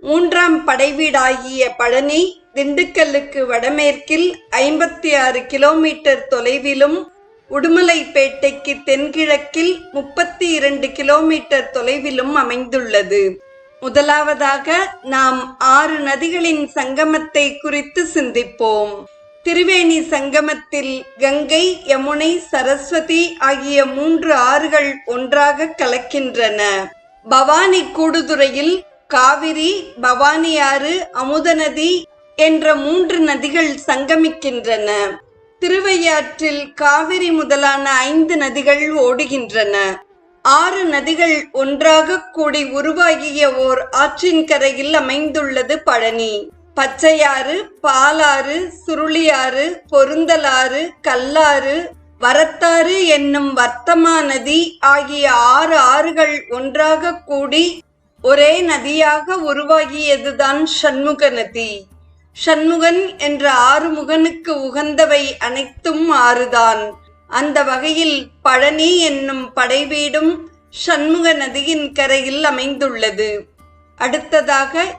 மூன்றாம் படைவீடாகிய பழனி திண்டுக்கல்லுக்கு வடமேற்கில் ஐம்பத்தி ஆறு கிலோமீட்டர் தொலைவிலும் உடுமலைப்பேட்டைக்கு தென்கிழக்கில் முப்பத்தி இரண்டு கிலோமீட்டர் தொலைவிலும் அமைந்துள்ளது. முதலாவதாக நாம் ஆறு நதிகளின் சங்கமத்தை குறித்து சிந்திப்போம். திருவேணி சங்கமத்தில் கங்கை யமுனை சரஸ்வதி ஆகிய மூன்று ஆறுகள் ஒன்றாக கலக்கின்றன. பவானி கூடுதுறையில் காவிரி பவானியாறு அமுதநதி என்ற மூன்று நதிகள் சங்கமிக்கின்றன. திருவையாற்றில் காவிரி முதலான ஐந்து நதிகள் ஓடுகின்றன. ஆறு நதிகள் ஒன்றாக கூடி உருவாகிய ஓர் ஆற்றின் கரையில் அமைந்துள்ளது பழனி. பச்சையாறு பாலாறு சுருளியாறு பொருந்தலாறு கல்லாறு வரத்தாறு என்னும் வர்த்தமா நதி ஆகிய ஆறு ஆறுகள் ஒன்றாக கூடி ஒரே நதியாக உருவாகியதுதான் சண்முக நதி. சண்முகன் என்ற ஆறு முகனுக்கு உகந்தவை அனைத்தும் ஆறுதான். அந்த வகையில் பழனி என்னும் படைவீடும் சண்முக நதியின் கரையில் அமைந்துள்ளது. அடுத்ததாக